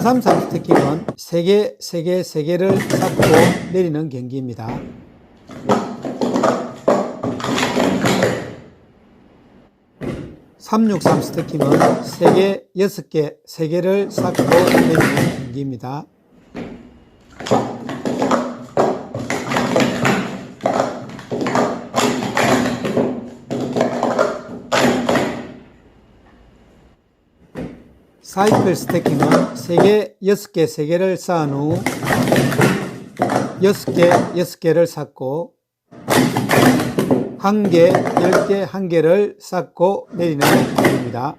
333 스태킹은 3개, 3개, 3개를 쌓고 내리는 경기입니다. (363) 스태킹은 3개, 6개, 3개를 쌓고 내리는 경기입니다. 사이클 스태킹은 3개, 6개, 3개를 쌓은 후 6개, 6개를 쌓고 1개, 10개, 1개를 쌓고 내리는 기입니다